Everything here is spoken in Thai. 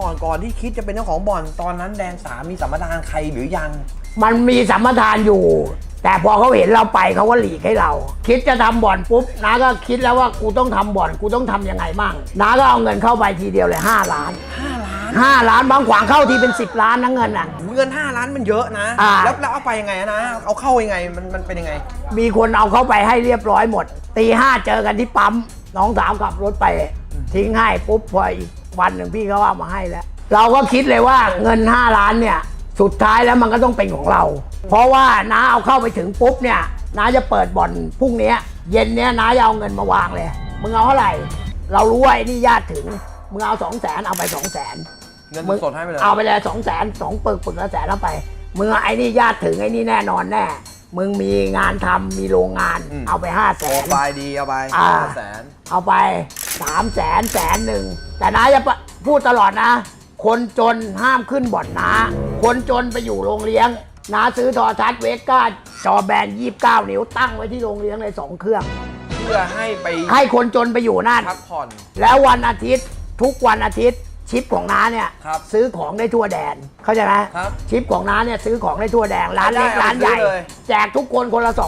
ก่อนก่อนที่คิดจะเป็นเจ้าของบ่อนตอนนั้นแดนสามมีสัมปทานใครหรือยัง มันมีสัมปทานอยู่ แต่พอเขาเห็นเราไปเขาก็หลีกให้เรา คิดจะทำบ่อนปุ๊บน้าก็คิดแล้วว่ากูต้องทำบ่อนกูต้องทำยังไงมั่งน้าก็เอาเงินเข้าไปทีเดียวเลย5ล้าน5ล้าน5ล้านบางขวางเข้าทีเป็น 10 ล้านนะเงินอะเงิน 5 ล้านมันเยอะนะอ่าแล้วแล้วเอาไปยังไงอะนะ เอาเข้ายังไงมันมันเป็นยังไง มีคนเอาเข้าไปให้เรียบร้อยหมดตีห้าเจอกันที่ปั๊มน้องสาวขับรถไป ทิ้งให้ปุ๊บพออีก วันหนึ่งพี่เขาเอามาให้แล้ว เราก็คิดเลยว่าเงิน 5 ล้านเนี่ย สุดท้ายแล้วมันก็ต้องเป็นของเรา เพราะว่าน้าเอาเข้าไปถึงปุ๊บเนี่ยน้าจะเปิดบ่อนพรุ่งเนี้ยเย็นเนี้ยน้าจะเอาเงินมาวางเลยมึงเอาเท่าไหร่ เรารู้ว่าไอ้นี่ญาติถึงมึงเอาสองแสนเอาไปสองแสนเงินมึงสดให้ไปเลยเอาไปเลยสองแสนสองปึกปึกละแสนแล้วไปมึงเอาไอ้นี่ญาติถึงไอ้นี่แน่นอนแน่ มึงมีงานทำมีโรงงานเอาไปห้าแสโปรนไฟล์ดีเอาไปอ่า ห้าแสน เอาไปสามแสนแสนหนึ่ง แต่นะจะพูดตลอดนะ คนจนห้ามขึ้นบ่อนนะคนจนไปอยู่โรงเลี้ยงนาซื้อโทอทัศน์เวก้าจอแบนยี่บเก้านิ้วตั้งไว้ที่โรงเลี้ยงเลยสองเครื่อง เพื่อให้ไปให้คนจนไปอยู่นั่น พักผ่อน แล้ววันอาทิตย์ทุกวันอาทิตย์ ชิปของน้าเนี่ยครับซื้อของได้ทั่วแดน เข้าใจไหมครับชิปของน้าเนี่ยซื้อของได้ทั่วแดนร้านเล็กได้ร้านใหญ่ซื้อเลย แจกทุกคนคนละสอง